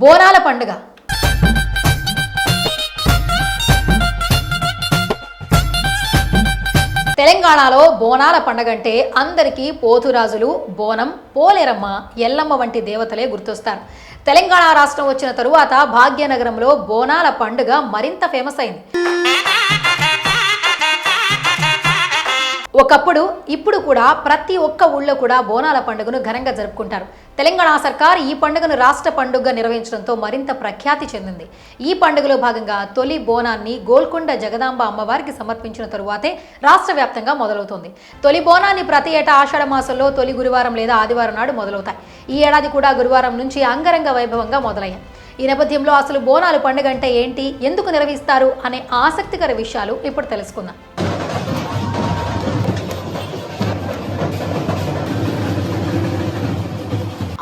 బోనాల పండుగ. తెలంగాణలో బోనాల పండగ అంటే అందరికీ పోతురాజులు బోనం పోలేరమ్మ ఎల్లమ్మ వంటి దేవతలే గుర్తొస్తారు. తెలంగాణ రాష్ట్రం వచ్చిన తరువాత భాగ్యనగరంలో బోనాల పండుగ మరింత ఫేమస్ అయింది. ఒకప్పుడు ఇప్పుడు కూడా ప్రతి ఒక్క ఊళ్ళో కూడా బోనాల పండుగను ఘనంగా జరుపుకుంటారు. తెలంగాణ సర్కార్ ఈ పండుగను రాష్ట్ర పండుగగా నిర్వహించడంతో మరింత ప్రఖ్యాతి చెందింది. ఈ పండుగలో భాగంగా తొలి బోనాన్ని గోల్కొండ జగదాంబ అమ్మవారికి సమర్పించిన తరువాతే రాష్ట్ర వ్యాప్తంగా మొదలవుతుంది. తొలి బోనాన్ని ప్రతి ఏటా ఆషాఢ మాసంలో తొలి గురువారం లేదా ఆదివారం నాడు మొదలవుతాయి. ఈ ఏడాది కూడా గురువారం నుంచి అంగరంగ వైభవంగా మొదలయ్యాయి. ఈ నేపథ్యంలో అసలు బోనాలు పండుగ అంటే ఏంటి? ఎందుకు నిర్వహిస్తారు? అనే ఆసక్తికర విషయాలు ఇప్పుడు తెలుసుకుందాం.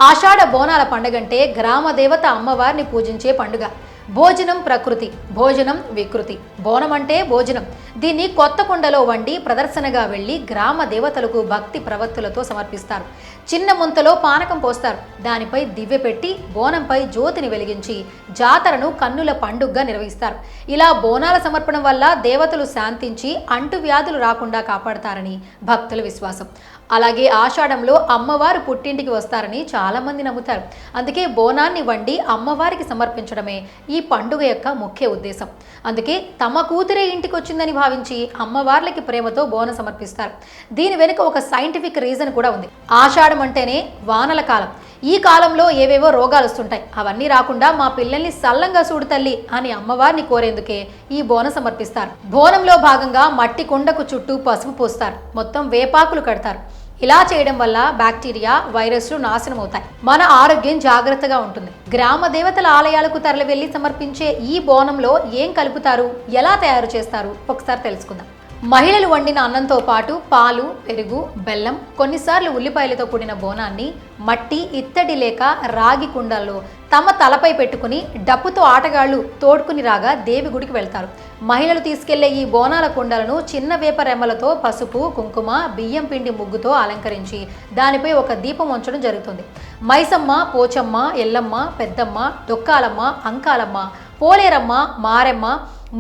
ఆషాఢ బోనాల పండుగంటే గ్రామ దేవత అమ్మవారిని పూజించే పండుగ. భోజనం ప్రకృతి భోజనం వికృతి. బోనం అంటే భోజనం. దీన్ని కొత్త కొండలో వండి ప్రదర్శనగా వెళ్ళి గ్రామ దేవతలకు భక్తి ప్రవత్తులతో సమర్పిస్తారు. చిన్న ముంతలో పానకం పోస్తారు. దానిపై దివ్య పెట్టి బోనంపై జ్యోతిని వెలిగించి జాతరను కన్నుల పండుగగా నిర్వహిస్తారు. ఇలా బోనాల సమర్పణ వల్ల దేవతలు శాంతించి అంటువ్యాధులు రాకుండా కాపాడతారని భక్తుల విశ్వాసం. అలాగే ఆషాఢంలో అమ్మవారు పుట్టింటికి వస్తారని చాలామంది నమ్ముతారు. అందుకే బోనాన్ని వండి అమ్మవారికి సమర్పించడమే ఈ పండుగ యొక్క ముఖ్య ఉద్దేశం. అందుకే తమ కూతురే ఇంటికి వచ్చిందని భావించి అమ్మవార్లకి ప్రేమతో బోనం సమర్పిస్తారు. దీని వెనుక ఒక సైంటిఫిక్ రీజన్ కూడా ఉంది. ఆషాఢం అంటేనే వానల కాలం. ఈ కాలంలో ఏవేవో రోగాలు వస్తుంటాయి. అవన్నీ రాకుండా మా పిల్లల్ని సల్లంగా చూడు తల్లి అని అమ్మవారిని కోరేందుకే ఈ బోనం సమర్పిస్తారు. బోనంలో భాగంగా మట్టి కుండకు చుట్టూ పసుపు పోస్తారు. మొత్తం వేపాకులు కడతారు. ఇలా చేయడం వల్ల బ్యాక్టీరియా వైరస్లు నాశనం అవుతాయి మన ఆరోగ్యం జాగ్రత్తగా ఉంటుంది. గ్రామ దేవతల ఆలయాలకు తరలి వెళ్ళి సమర్పించే ఈ బోనంలో ఏం కలుపుతారు? ఎలా తయారు చేస్తారు? ఒకసారి తెలుసుకుందాం. మహిళలు వండిన అన్నంతో పాటు పాలు పెరుగు బెల్లం కొన్నిసార్లు ఉల్లిపాయలతో కూడిన బోనాన్ని మట్టి ఇత్తడి లేక రాగి కుండల్లో తమ తలపై పెట్టుకుని డప్పుతో ఆటగాళ్ళు తోడుకుని రాగా దేవి గుడికి వెళ్తారు. మహిళలు తీసుకెళ్ళే ఈ బోనాల కుండలను చిన్న వేప రెమ్మలతో పసుపు కుంకుమ బియ్యం పిండి ముగ్గుతో అలంకరించి దానిపై ఒక దీపం ఉంచడం జరుగుతుంది. మైసమ్మ పోచమ్మ ఎల్లమ్మ పెద్దమ్మ డొక్కాలమ్మ అంకాలమ్మ పోలేరమ్మ మారెమ్మ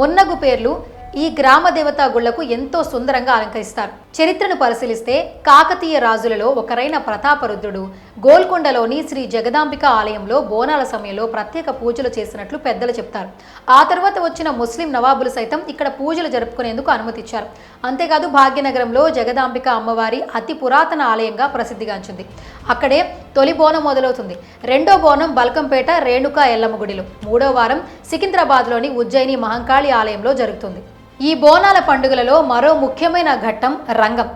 మున్నగు పేర్లు ఈ గ్రామ దేవతా గుళ్ళకు ఎంతో సుందరంగా అలంకరిస్తారు. చరిత్రను పరిశీలిస్తే కాకతీయ రాజులలో ఒకరైన ప్రతాపరుద్రుడు గోల్కొండలోని శ్రీ జగదాంబిక ఆలయంలో బోనాల సమయంలో ప్రత్యేక పూజలు చేసినట్లు పెద్దలు చెప్తారు. ఆ తర్వాత వచ్చిన ముస్లిం నవాబులు సైతం ఇక్కడ పూజలు జరుపుకునేందుకు అనుమతిచ్చారు. అంతేకాదు భాగ్యనగరంలో జగదాంబిక అమ్మవారి అతి పురాతన ఆలయంగా ప్రసిద్ధిగాంచింది. అక్కడే తొలి బోనం మొదలవుతుంది. రెండో బోనం బల్కంపేట రేణుకా ఎల్లమ్మ గుడిలో. మూడో వారం సికింద్రాబాద్లోని ఉజ్జయిని మహంకాళి ఆలయంలో జరుగుతుంది. ఈ బోనాల పండుగలలో మరో ముఖ్యమైన ఘట్టం రంగం.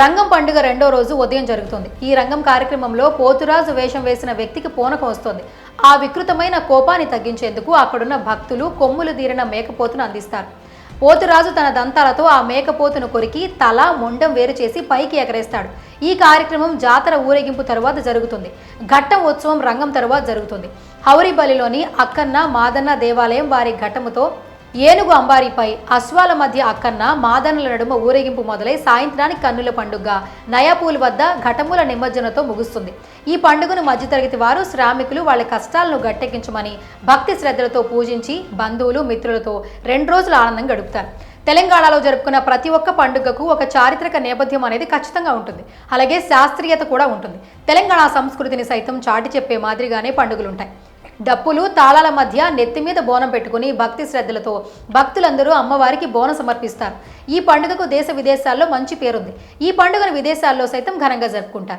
రంగం పండుగ రెండో రోజు ఉదయం జరుగుతుంది. ఈ రంగం కార్యక్రమంలో పోతురాజు వేషం వేసిన వ్యక్తికి పూనకం వస్తుంది. ఆ వికృతమైన కోపాన్ని తగ్గించేందుకు అక్కడున్న భక్తులు కొమ్ములు తీరిన మేకపోతును అందిస్తారు. పోతురాజు తన దంతాలతో ఆ మేకపోతును కొరికి తల మొండం వేరు చేసి పైకి ఎగరేస్తాడు. ఈ కార్యక్రమం జాతర ఊరేగింపు తరువాత జరుగుతుంది. ఘట్టం ఉత్సవం రంగం తరువాత జరుగుతుంది. హౌరిబలిలోని అక్కన్న మాదన్న దేవాలయం వారి ఘట్టముతో ఏనుగు అంబారీపై అశ్వాల మధ్య అక్కన్న మాదనల నడుమ ఊరేగింపు మొదలై సాయంత్రానికి కన్నుల పండుగ నయాపూల్ వద్ద ఘటముల నిమజ్జనతో ముగుస్తుంది. ఈ పండుగను మధ్యతరగతి వారు శ్రామికులు వాళ్ళ కష్టాలను గట్టెక్కించమని భక్తి శ్రద్ధలతో పూజించి బంధువులు మిత్రులతో రెండు రోజులు ఆనందం గడుపుతారు. తెలంగాణలో జరుపుకున్న ప్రతి ఒక్క పండుగకు ఒక చారిత్రక నేపథ్యం అనేది ఖచ్చితంగా ఉంటుంది. అలాగే శాస్త్రీయత కూడా ఉంటుంది. తెలంగాణ సంస్కృతిని సైతం చాటి చెప్పే మాదిరిగానే పండుగలు ఉంటాయి డప్పులు తాళాల మధ్య నెత్తి మీద బోనం పెట్టుకుని భక్తి శ్రద్ధలతో భక్తులందరూ అమ్మవారికి బోనం సమర్పిస్తారు. ఈ పండుగకు దేశ విదేశాల్లో మంచి పేరుంది. ఈ పండుగను విదేశాల్లో సైతం ఘనంగా జరుపుకుంటారు.